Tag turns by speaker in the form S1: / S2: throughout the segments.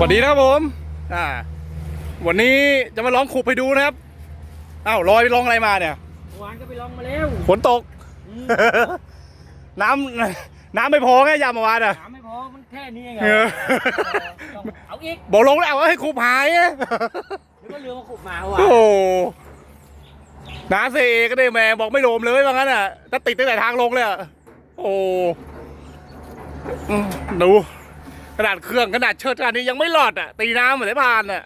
S1: สวัสดีนะครับผม อ่า วันนี้จะมาลองขุบไปดูนะครับ อ้าวลอยไปลองอะไรมาเนี่ย
S2: เมื่อวานก็ไปลองมาแล้ว
S1: ฝนตก
S2: อืม
S1: น้ำน้ำไม่พอไงยามเมื่อวานอะ
S2: ถามไม่พอ มันแค่นี้เอง
S1: เออ
S2: ต้องเอาอีก
S1: บอกลงแล้วว่าให้ขุบหายอะ
S2: หรือว่าเรือมาขุดมาว่ะ
S1: โอ้โหน้าเซก็ได้แม่บอกไม่โลมเลยว่างั้นอะถ้าติดตั้งแต่ทางลงเลยอะโอ้อืมดู ขนาดเครื่องขนาดเชิดขนาดนี้ยังไม่หลอดอะ ตีน้ำเหมือนได้ผ่านอะ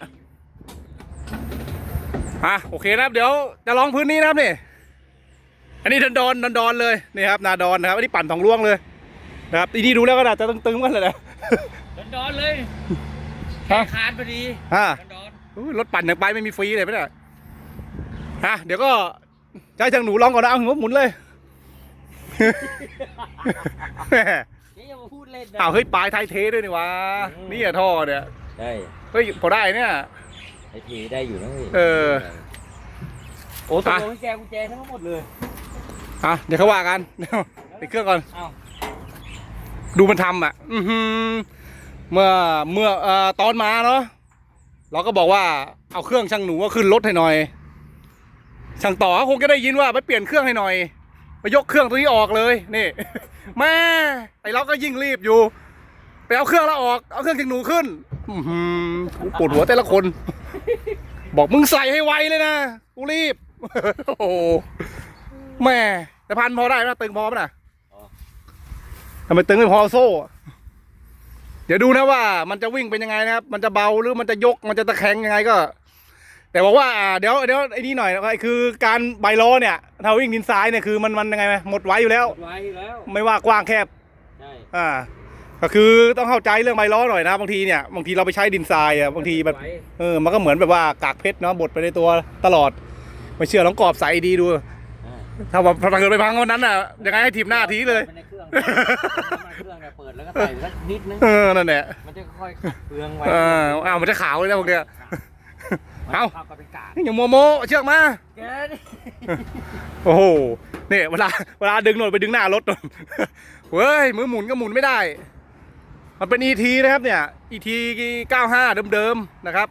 S1: อะโอเคนะครับ เดี๋ยวจะลองพื้นนี้นะครับนี่อันนี้ดอนดอนดอนดอนๆเลยนี่ครับนาดอนนะครับอันนี้ปั่นทองล่วงเลยนะครับอีนี่ดูแล้วก็น่าจะตึงๆกันเลยนะ
S2: ดอนๆเลยแค่คานพอดี
S1: อ่า
S2: ดอน
S1: อุ๊ยรถปั่นยังไปไม่มีฟรีเลยไหมเนี่ยฮะเดี๋ยวก็ใช้ทางหนูลองก่อนนะเอาหัวหมุนเลย
S2: พูดเล่นนะ
S1: อ้าวเฮ้ยปลายไทยเทด้วยนี่วะ
S2: อืม
S1: นี่อะท่อเนี่ย
S2: ได้
S1: เฮ้ยพอได้เนี่ย
S2: ไอทีได้อยู่นะพี่
S1: เออ
S2: โอ้ตก
S1: อะ
S2: ลงให้แกกุญแจทั้งหมดเลย
S1: อะเดี๋ยวเขาว่ากันเดี๋ยวติดเครื่องก่อน
S2: เอ้า
S1: ดูมันทำอะ อือหือเมื่อเมื่อเอ่อตอนมาเนาะเราก็บอกว่าเอาเครื่องช่างหนูก็ขึ้นรถให้หน่อย ช่างต่อก็คงจะได้ยินว่าไปเปลี่ยนเครื่องให้หน่อย ไปยกเครื่องตัวนี้ออกเลยนี่ แม่ไอเราก็ยิ่งรีบอยู่ไปเอาเครื่องแล้วออกเอาเครื่องช่างหนูขึ้นอือหือกูปวดหัวแต่ละคน บอกมึงใส่ให้ไวเลยนะกูรีบโอ้แม่แต่พันพอได้ไหมตึงพอไหมนะทำไมตึงไม่พอโซ่ เดี๋ยวดูนะว่า มันจะวิ่งเป็นยังไงนะครับ มันจะเบาหรือมันจะยกมันจะตะแคงยังไงก็ แต่บอกว่าอ่าเดี๋ยวเดี๋ยวไอ้นี่หน่อยไอ้คือการใบล้อเนี่ยถ้าวิ่งดินซ้ายเนี่ยคือมันมันยังไงไหมหมดไว้อยู่แล้ว
S2: กดไว้แล้ว
S1: ไม่ว่ากว้างแคบ
S2: ใช่
S1: อ่า ก็คือต้องเข้าใจเรื่องใบล้อหน่อยนะบางทีเนี่ยบางทีเราไปใช้ดินทรายอะบางทีแบบ
S2: ไว้
S1: เออมันก็เหมือนแบบว่ากากเพชรเนาะบดไปในตัวตลอด ไม่เชื่อลองกรอบใสดีดู
S2: อ่า
S1: ถ้าว่าถ้าเกิดไปพังวันนั้นอะยังไงให้ทีมหน้าทีเลย
S2: ไปในเครื่องน้ำมันเครื่องเนี่ยเปิดแล้วก็ใส่สักนิดนึง
S1: เออนั่นแหละ
S2: มันจะค่อยขัดเปลืองไว้
S1: เอออ้าวมันจะขาวเลยนะพวกเนี้ย เอ้า
S2: ข้าวกับเป็นกาด
S1: อย่าโมโมเชือกมา
S2: แกนี่
S1: โอ้โหเนี่ยเวลาเวลาดึงหน่อยไปดึงหน้ารถหน่อยเฮ้ยมือหมุนก็หมุนไม่ได้ มันเป็น ET นะครับเนี่ย ET 95 เดิมๆนะครับ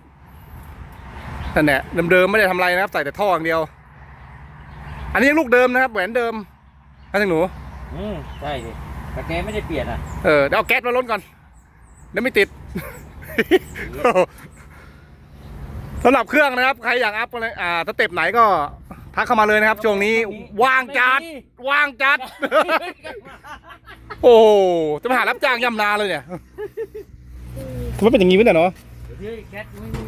S1: นั่นแหละเดิมๆไม่ได้ทำอะไรนะครับ ใส่แต่ท่ออย่างเดียว อันนี้ยังลูกเดิมนะครับแหวนเดิมอันนี้หนู
S2: อืมใช่สิแต่แกไม่ได้เปลี่ยนอะ
S1: เออเดี๋ยวเอาแก๊สมาล้นก่อนเดี๋ยวไม่ติด สำหรับเครื่องนะครับ ใครอยากอัพอะไรอ่าสเต็ปไหนก็ทักเข้ามาเลยนะครับ ช่วงนี้ว่างจัดว่างจัด โอ้โหจะมาหารับจ้างย่ำนาเลยเนี่ยคุณไม่เป็นอย่างนี้ไม่ได้เนาะ
S2: เดี๋ยวแก๊สไม่มี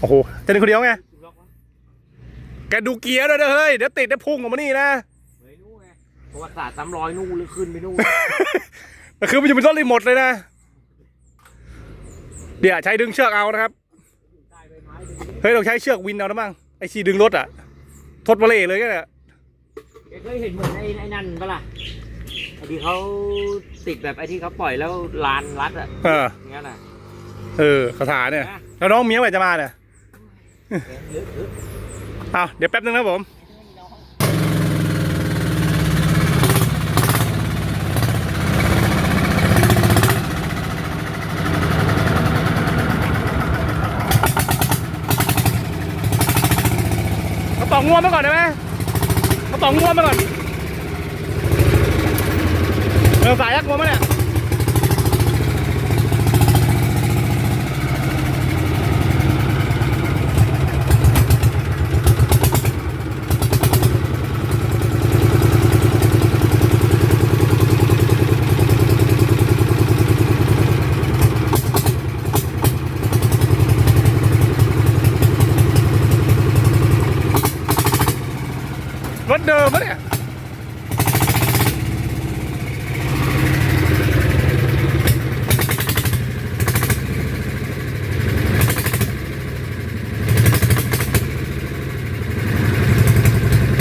S1: โอ้โหจะเป็นคนเดียวไง
S2: ล็อกวะ
S1: แกดูเกียร์ด้วยนะเฮ้ยเดี๋ยวติดได้พุ่งออกมานี่นะ
S2: ไม่รู้ไงประวัติศาสตร์ซ้ำรอยนู่นหรือขึ้นไปนู่น
S1: แต่คือมันจะเป็นต้นรีโมทเลยนะเดี๋ยวใช้ดึงเชือกเอานะครับ
S2: ใต้ใบไม้ไปดิ
S1: เฮ้ยเราใช้เชือกวินเอานะมั้งไอชีดึงรถอะทดวอลเลย์เลยก็เนี่ย
S2: แกเคยเห็นเหมือนไอ้ไอ้นั่นปะล่ะไอ้ที่เขาติดแบบไอ้ที่เขาปล่อยแล้วลานรัดอะ
S1: เออ
S2: อย่างนั้นอะ
S1: เออคาถาเนี่ย
S2: นะ
S1: แล้วน้องเมียเมื่อไหร่จะมาเนี่ย
S2: หรือหรือ
S1: เอาเดี๋ยวแป๊บนึงนะผม องง่วงมาก่อนได้ไหมกระป๋องง่วงมาก่อนเออสายยักษ์ง่วงมาเนี่ย รถเดิมปะเนี่ย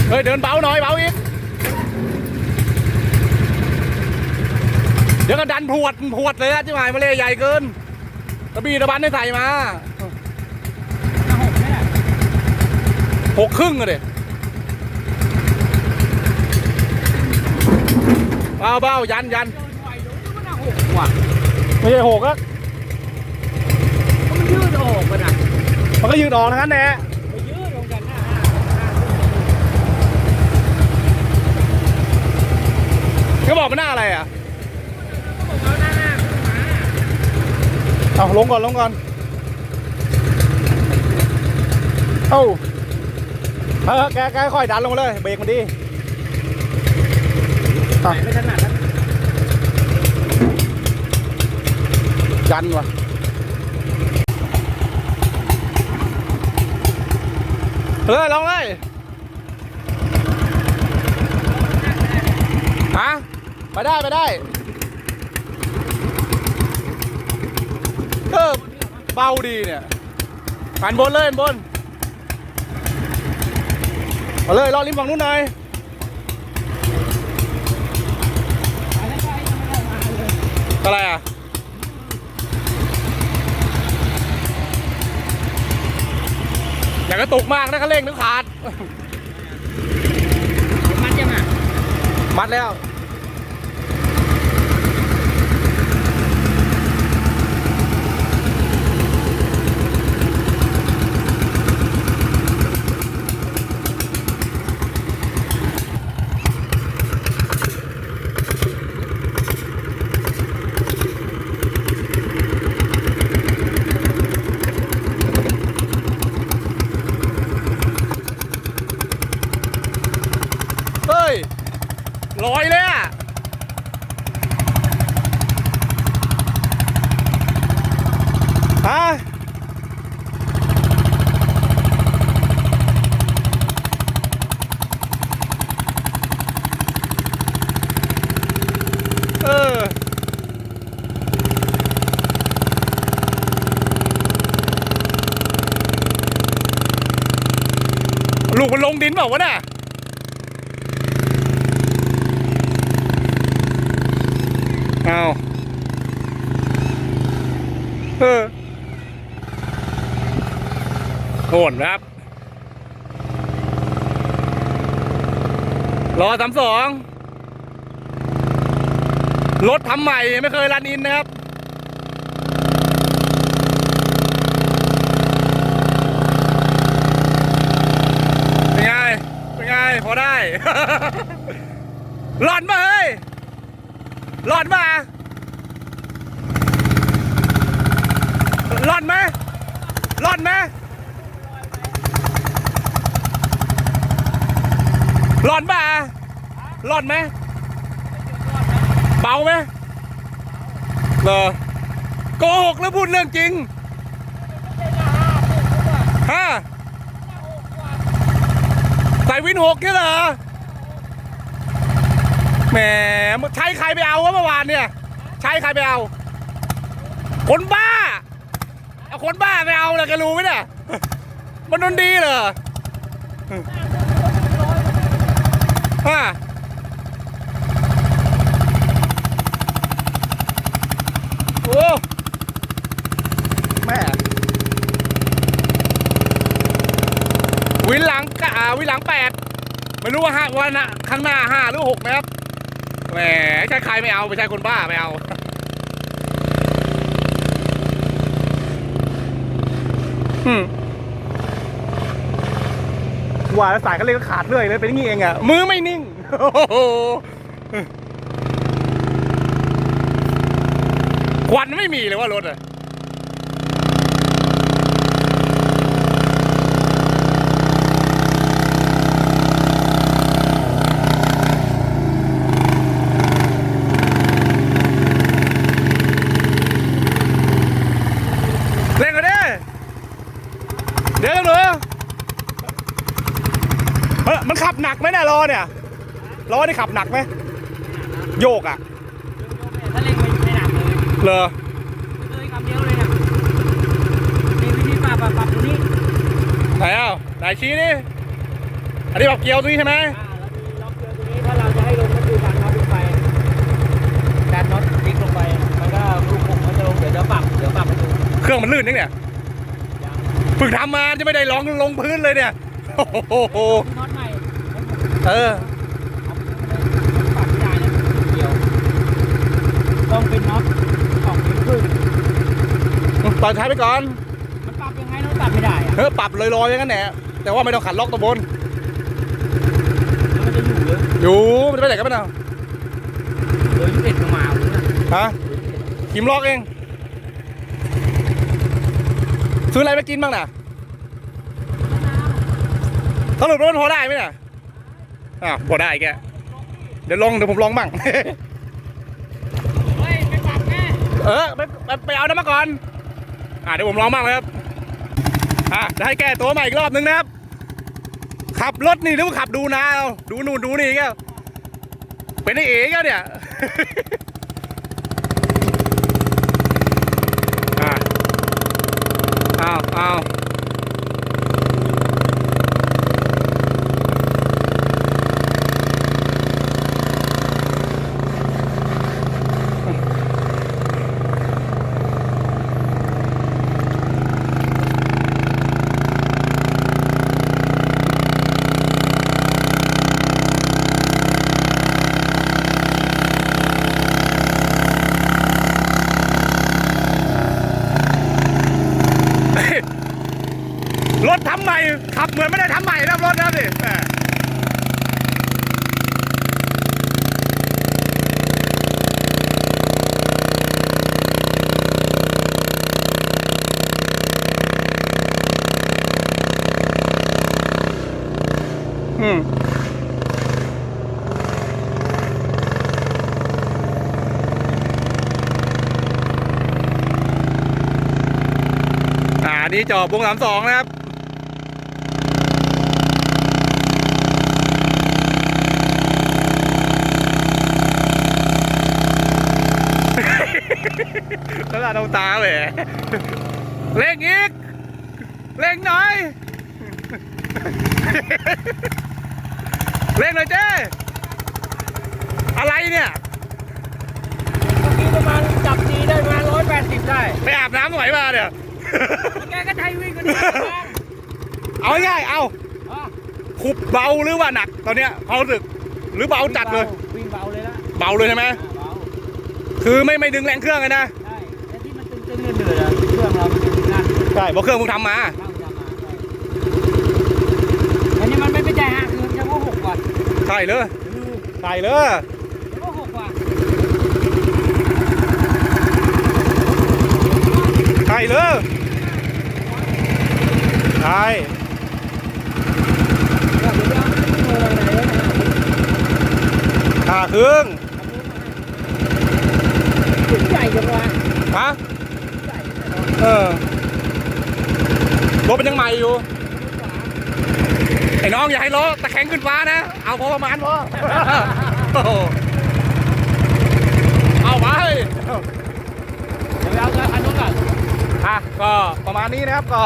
S1: เฮ้ย เดินเบาหน่อยเบาอีก เดี๋ยวก็ดัน พวดพวดเลยนะจิ๋วหายมาเลยใหญ่เกินตะบีตะบันได้ใส่มา
S2: หน้าหกเนี่ย
S1: หกครึ่งอะเด็เบาเบายันยัน
S2: เดินไหวเดี๋ยวมันหน้าหกว่ะ
S1: ไม่ใช่หกอะมันก็ยืนออกทั้งนั้นแหละ
S2: ไปยืดลงกันหน้าห้าห้า
S1: ก็บอกมันหน้าอะไรอะ
S2: บอกเขาหน้าหน้าขึ้นมา
S1: เอาลงก่อนลงก่อนเอ้าเออแกแกค่อยดันลงเลย เบรกมันดี
S2: ใส่ไม่ถนัดแล้ว
S1: ยันวะเฮ้ยลองเลยฮะไปได้ ไปได้ เออ เบาดีเนี่ยหันบนเลยหันบนเอาเลยรอริมฝั่งนู้นหน่อยอะไรอะอย่ากระตุกมากนะคันเร่งนึกขาด
S2: มันจะมา
S1: มัดแล้ว เฮ้ย ลอยเลยอะฮะเออลูกมันลงดินเปล่าวะน่ะ เอาเออโหนครับรอสามสองรถทำใหม่ไม่เคยรันอินนะครับเป็นไงเป็นไงพอได้หลอนมา เฮ้ยรอดมารอดไหมรอดไหมรอดมารอดไหมเบาไหมเหรอโกหกแล้วพูดเรื่องจริงฮะใส่วินหกเนี่ยเหรอ แหมใช้ใครไปเอาวะเมื่อวานเนี่ย ใช้ใครไปเอา คนบ้าเอาคนบ้าไปเอาเลยแกรู้ไหมเนี่ย มันนนดีเหรอฮะโอ้แม่วินหลังกะอ่าวินหลังแปดไม่รู้ว่าห้าวันนะข้างหน้าห้าหรือหกนะครับ แหมใช่ใครไม่เอาไม่ใช่คนบ้าไม่เอาอืมว่าแล้วสายก็เลยก็ขาดเรื่อยเลยเป็นอย่างงี้เองอะมือไม่นิ่งโอ้โหควันไม่มีเลยว่ารถอะ เร่งกันดิเดี๋ยวกันหนูเฮ้ยมันขับหนัก ไหมเนี่ยล้อเนี่ยล้อนี่ขับหนักไหมโยกอะ
S2: ถ้าเล่นไม่ไม่หนักเลย
S1: เลอ
S2: เลยคำเดียวเลยนะนี่วิธีปรับปรับปรับตรงนี้
S1: ไหนอะไหนชี้นี่อันนี้แบบเกียวตรงนี้ใช่ไหม
S2: อ่าเรามีล็อกเกลือตรงนี้ถ้าเราจะให้ลงก็คือดันน็อตลงไปดันน็อตพลิกลงไปมันก็ลูกผมมันจะลงเดี๋ยวเดี๋ยวปรับเดี๋ยวปรับให้ดู
S1: เครื่องมันลื่นนี่เนี่ยฝึกทำมาจะไม่ได้ลองลงพื้นเลยเนี่ยโอ้โห
S2: น็อตใหม่
S1: เออ
S2: ปรับไม่ได้นะเกี่ยว ต้องเป็นน็อตสองนิ้วครึ่ง
S1: ตอนใช้ไปก่อน
S2: มันปรับยังไงรถปรับไม่ได้อะ
S1: เฮ้ยปรับลอยๆอย่างนั้นแหละแต่ว่าไม่ต้องขัดล็อกตัวบน
S2: แล้วมันจะอยู่เลย
S1: อยู่มันจะไปไหนกันไม่เอา
S2: เบอร์ยี่สิบเอ็ดก็มาผมนะ
S1: ฮะคิมล็อกเอง ซื้ออะไรไปกินบ้างน่ะสรุปแล้วมันพอได้ไหมน่ะ อ่าวพอได้แกเดี๋ยวลองเดี๋ยวผมลองบ้าง
S2: เฮ้ยไปปรับแน่
S1: เออไปไปไปเอาน้ำมาก่อน อ่าเดี๋ยวผมลองบ้างนะครับ อะจะให้แก้ตัวใหม่อีกรอบนึงนะครับ ขับรถนี่หรือว่าขับดูนาเอาดูนู่นดูนี่แกเป็นไอ้เอ๋แกเนี่ยอะเอาเอารถทำใหม่ ขับเหมือนไม่ได้ทำใหม่นะรถนะสิแหมอืม อ่าอันนี่ จอบวงสามสองนะครับแล้วตาตาแหมเร่งอีก เร่งหน่อย เร่งหน่อยเจ้ อะไรเนี่ย
S2: เมื่อกี้ประมาณจับทีได้ประมาณร้อยแปดสิบได้
S1: ไปอาบน้ำไหวมาเนี่ย
S2: แกก็ใช้วิ่งกันดี
S1: เอาง่ายๆเอาขุบเบาหรือว่าหนัก ตอนเนี้ยความรู้สึก หรือเบาจัดเลย
S2: วิ่งเบาเลยละ
S1: เบาเลยใช่ไหม
S2: อ่าเบา
S1: คือไม่ไม่ดึงแรงเครื่องเลยนะ
S2: ใช่แต่ที่มันตึงๆเดือดๆอะเครื่องเรามันจะนั่น
S1: ใช่เพราะเครื่องมึงทำมา
S2: เข้าจะมาใช่อันนี้มันไม่ไปจ่ายห้าคืนเฉพาะหกก่อน
S1: ใช่เลยใช่เลย
S2: เฉพาะหกว่ะ
S1: ใช่เลย ใช่
S2: เดี๋ยวเดี๋ยวไม่มีโมอะไรเลยนะ
S1: ห้าครึ่ง
S2: ถึงใหญ่จังวะ
S1: ฮะ
S2: ใหญ่
S1: เออรถเป็นยังใหม่อยู่ ไอ้น้องอย่าให้ล้อตะแคงขึ้นฟ้านะ เอาพอประมาณพอโอ้โหเอาไป
S2: เดี๋ยวเอาอันนู้นก่อน
S1: อะก็ประมาณนี้นะครับก็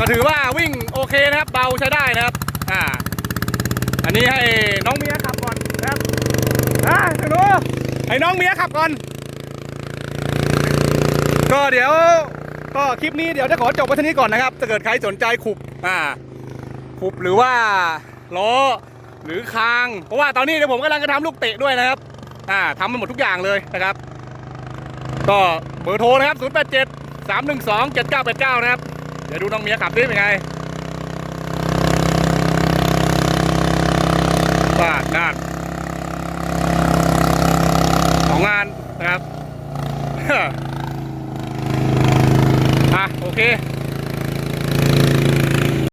S1: ก็ถือว่าวิ่งโอเคนะครับ เบาใช้ได้นะครับ อ่า อันนี้ให้น้องเมียขับก่อนนะครับอ่าหนูให้น้องเมียขับก่อน ก็เดี๋ยวก็คลิปนี้เดี๋ยวจะขอจบไว้เท่านี้ก่อนนะครับถ้าเกิดใครสนใจขุบอ่าขุบหรือว่าล้อหรือคาง เพราะว่าตอนนี้เดี๋ยวผมกำลังจะทำลูกเตะด้วยนะครับ อ่าทำมันหมดทุกอย่างเลยนะครับ ก็เบอร์โทรนะครับ 0 8 7 3 1 2 7 9 8 9 นะครับ เดี๋ยวดูน้องเมียขับดิเป็นไงบาดนานสองงานนะครับอะโอเค